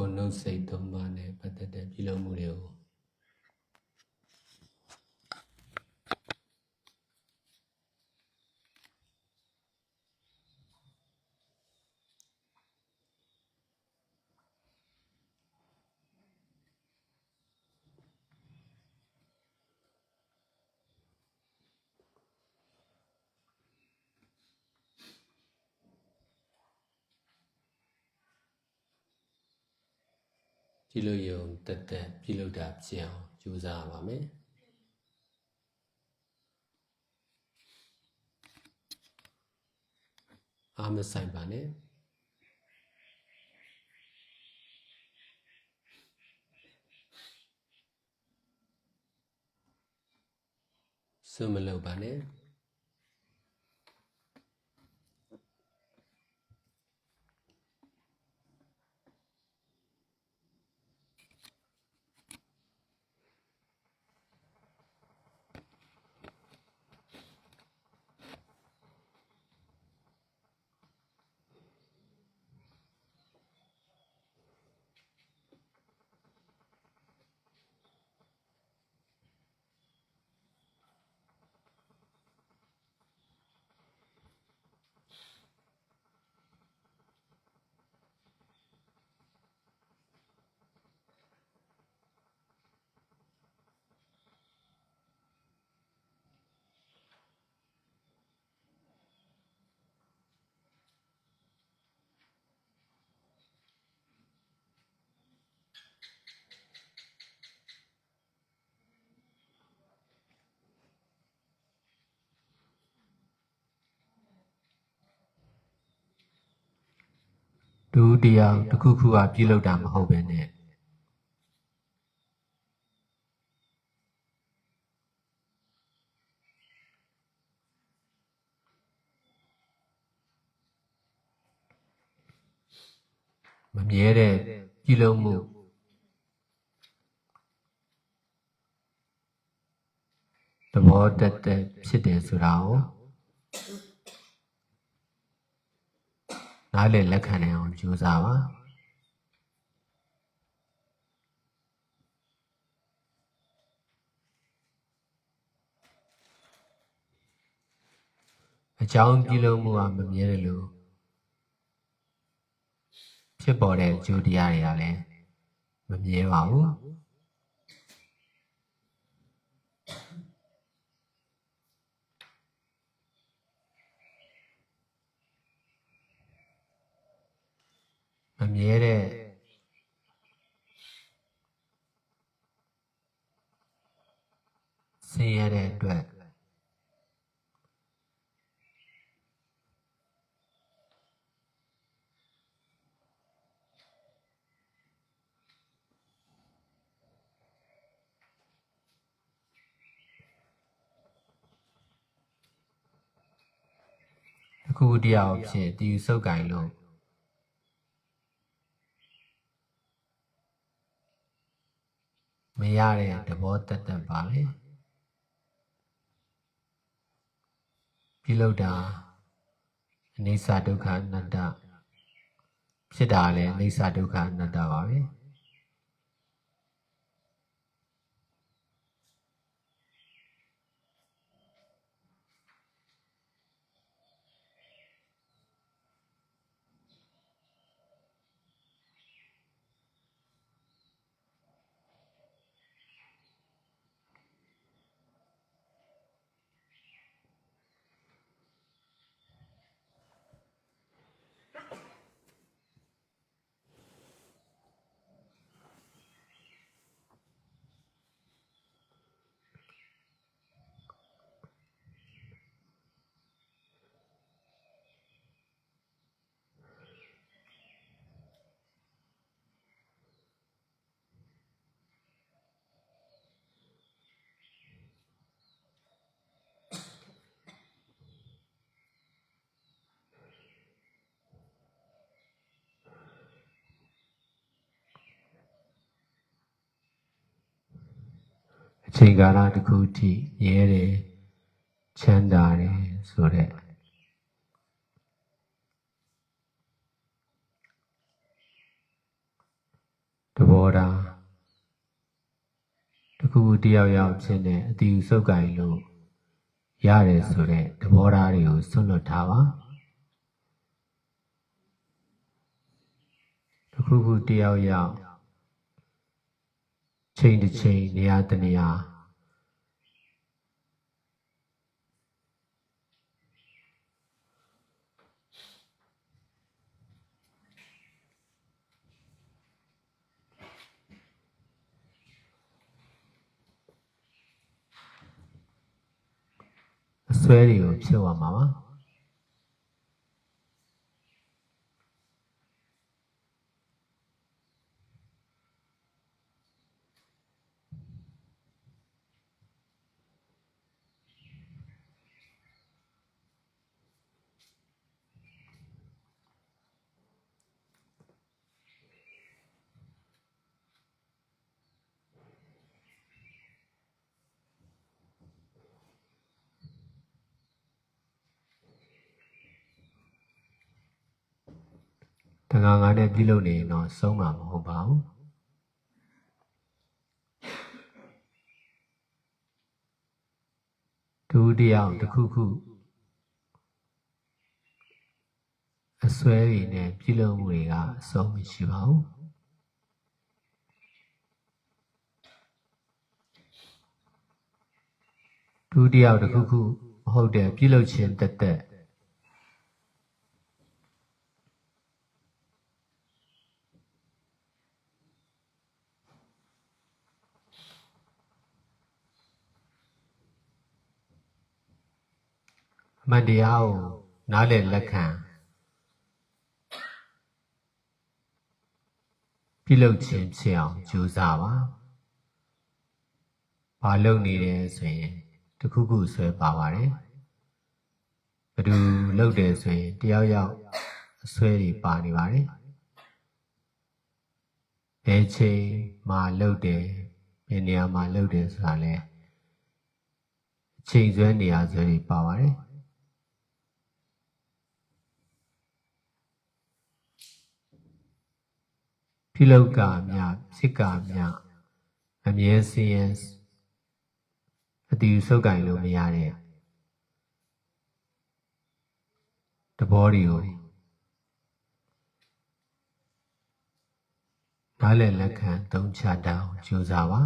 ကိုယ်နှုတ်စိတ်သုံးပါးနဲ့ပတ်သက်တဲ့ပြုလုပ်မှုတွေကို ပြုလုပ်ရုံတက်တက်ပြုလုပ်တာဖြစ်အောင်ကြိုးစားပါမယ်အားမဆိုင်ပါနဲ့စွမလုပ်ပါနဲ့ ဒုတိယတစ်ခုခုကပြုလုပ်တာမဟုတ်ပဲနဲ့မမြဲတဲ့ပြုလုပ်မှုသဘောတက်တက်ဖြစ်တယ်ဆိုတာကို နားလည်လက်ခံနိုင်အောင်ကြိုးစားပါအကြောင်းပြုလုပ်မှုကမမြဲတယ်လို့ဖြစ်ပေါ်တဲ့အကျိုးတရားတွေကလည်းမမြဲပါဘူး မမြဲတဲ့ဆင်းရဲတဲ့အတွက်တစ်ခုတယောက်အဖြစ်တည်ယူဆုပ်ကင်လို့ မရတဲ့သဘောတက်တက်ပါလေပြုလုပ်တာအနိစ္စဒုက္ခအနတ္တဖြစ်တာလည်းအနိစ္စဒုက္ခအနတ္တပါပဲအ ချိန်ကာလတစ်ခုထိရဲတယ်ချမ်းသာတယ်ဆိုတဲ့တဘောထားတစ်ခုခုတယောက်ယောက်ချင်းနဲ့အတီးစုပ်ကိုင်လို့ရတယ်ဆိုတဲ့တဘောထားတွေကိုဆွတ်လွတ်ထားပါတစ်ခုခုတယောက်ယောက် ချိန်တစ်ချိန်နေရာတစ်နေရာအစွဲတွေကိုဖြုတ်ရမှာပါ တန်ခါငါနဲ့ပြုလုပ်နေရင်တော့ဆုံးမှာမဟုတ်ပါဘူးဒုတိယတစ်ခုခုအစွဲတွေနဲ့ပြုလုပ်မှုတွေကအဆုံးမရှိပါဘူးဒုတိယတစ်ခုခုမဟုတ်တဲ့ပြုလုပ်ခြင်းတက်တက် အ မှန်တရားကိုနားလည်လက်ခံပြုလုပ်ခြင်းဖြစ်အောင်ကြိုးစားပါ။ဘာလုပ်နေတယ်ဆိုရင်တစ်ခုခုဆွဲပါပါတယ်။ဘယ်သူလုပ်တယ်ဆိုရင်တယောက်ယောက်အဆွဲတွေပါနေပါတယ်။ဘယ်ချိန်မှာလုပ်တယ်ဘယ်နေရာမှာလုပ်တယ်ဆိုတာလဲအချိန်ဆွဲနေရာဆွဲတွေပါပါတယ်။ ပြုလုပ်ကာမြဖြစ်ကာမြအမြဲစင်းရဲအတီးဆုပ်ကင်လို့မရတဲ့တဘောတွေကိုနားလည်လက်ခံသုံးချတတ်အောင်ကြိုးစားပါ